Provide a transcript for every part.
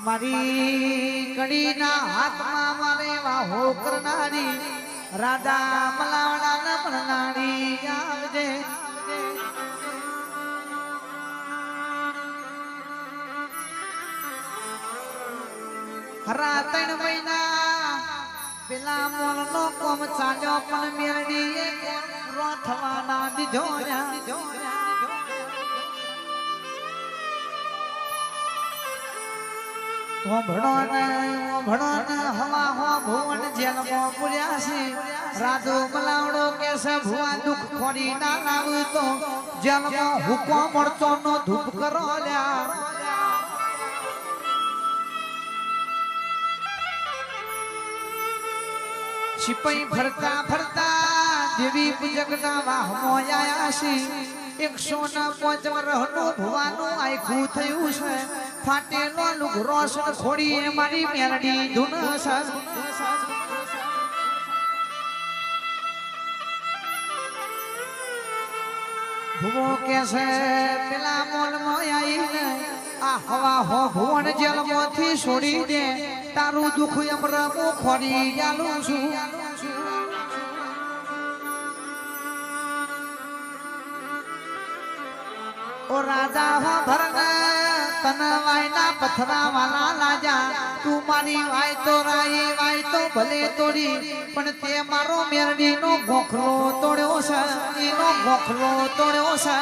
મારી કડીના હાથમાં મારે વાહો કરનારી રાધા મલાવડા ન ભણનારી આવજે હરા મહિના પેલા મોલનો કોમ ચાલ્યો પણ પૂરો થવાના દીધો ભણો સિપાઈ ફરતા ફરતા દેવી પૂજકના વાહમો આયા છે. એકસો ના પાંચ વર્ષનું ભવાનું આખું થયું છે. ફાટેલો લુગરો છે ખોડી મારી મેરડી ધૂન છે ભૂવો કે છે, પેલા મોલમાં આવીને, આ હવા હો ભુવન જેલમાંથી છોડી દે, તારું દુખ એમ રમો ખોરી ચાલું છું. ઓ રાજા હો ભરને તન વાયના પથરા વાલા લાજા. તું મારી વાય તો રાઈ વાય તો ભલે તોડી, પણ તે મારો મેરડી નો ગોખલો તોડ્યો છે. એનો ગોખલો તોડ્યો છે.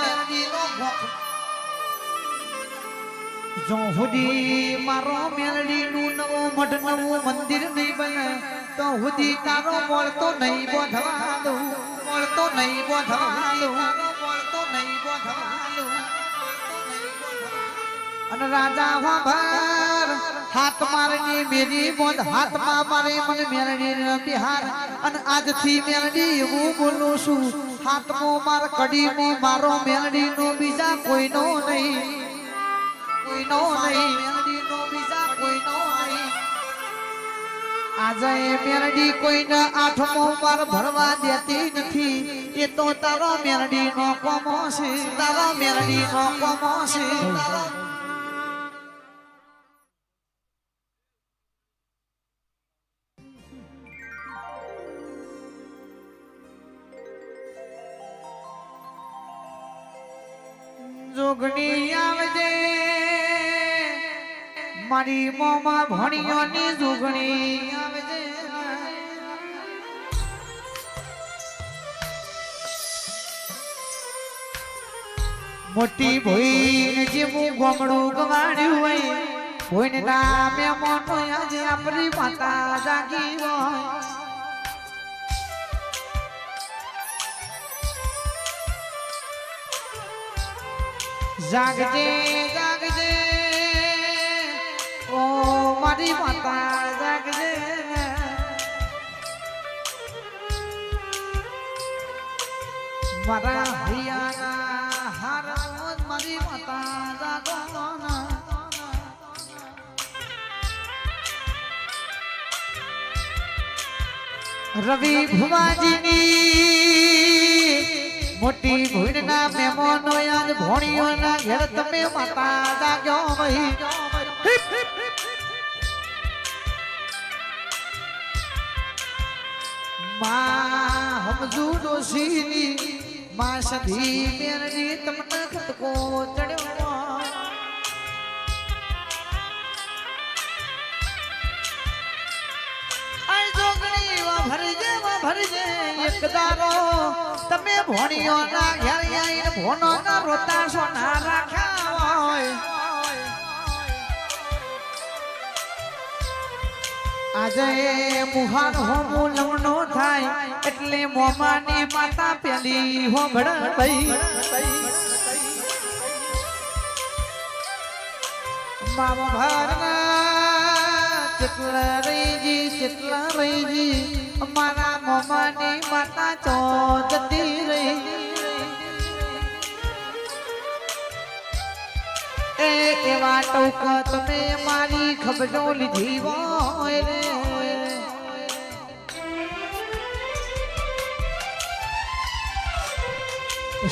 જો હુદી મારો મેલડી નું નવું મઢ, નવું મંદિર નહીં બને, તો હુદી તારો મળતો નહીં બોધવા દઉં. મળતો નહીં બોધવા મળતો નહીં બોધવા અને રાજા વાભર હાથ મારની મેરી બોધ હાથમાં મારે મને મેલડી બિહાર. અને આજથી મેરડી હું બોલું છું, હાથમો માર, કડીમો મારો મેરડીનો બીજા કોઈનો નહીં. કોઈનો નહીં મેરડીનો બીજા કોઈનો નહીં. આજે મેરડી કોઈને આઠમો માર ભરવા દેતી નથી. એ તો તારો મેરડીનો કોમો છે, તારો મેલડીનો કોમો છે, તારો જોગણી આવજે. મારી મોમાં ભણિયોની જોગણી આવજે. મોટી ભોઈને જે હું ગોમડું ગવાડ્યું હોય. ભોઈને નામે મોટો આજે આપણી માતા જાગી હોય. જાગજે જાગજે ઓ મારી માતા જાગજે. મારા હૈયાના હાર મારી માતા જાગો રવિ ભુવાજીની મોટી ભૂડના મહેમાનો આજ ભોણીઓના ઘેર તમે માતા જાગ્યો ભાઈ માં હમજુ ડોશીની માં સધી મેરડી તમને ખતકો ચડ્યો ભરજે ભરજે એક દારો તમે ભોણીઓ ના ઘેર આઈને ભોનો ના રોતા સોના રાખ્યા હોય આજે મુહાર હોમુ લવણો થાય, એટલે મોમાની માતા પેલી હોંભળ. ભાઈ મામ ભારના ચટલા રહીજી ચટલા રહીજી અમારા મોમાની માતા ચો જતી રહી. એ એવા ટોક તમે મારી ખબરો લીધી હોય રે.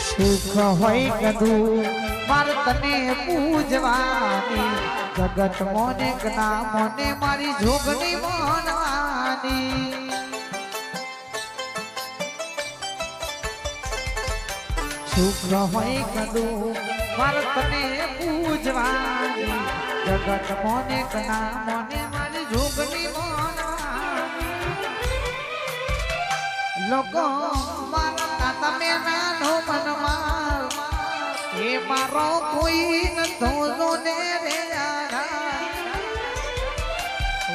સુખ હોય કદું મારે તને પૂજવાની જગત મોને જ્ઞા મોને મારી જોગની મોનવાની શુક્ર હોય કદું મારે તને પૂજવાની જગત મોને જ્ઞા મોને મારી જોગની મોનવાની લોકો મારા તમે નાનો મનમાં એ મારો કોઈ નતો જોને રે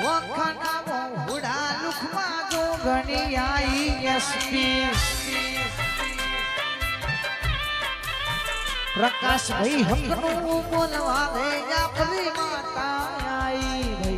વખણાવો હુડા લુખમાં જો ગણી આઈ એસપી. પ્રકાશ ભાઈ હકનું બોલવા દે જાપરી માતા આઈ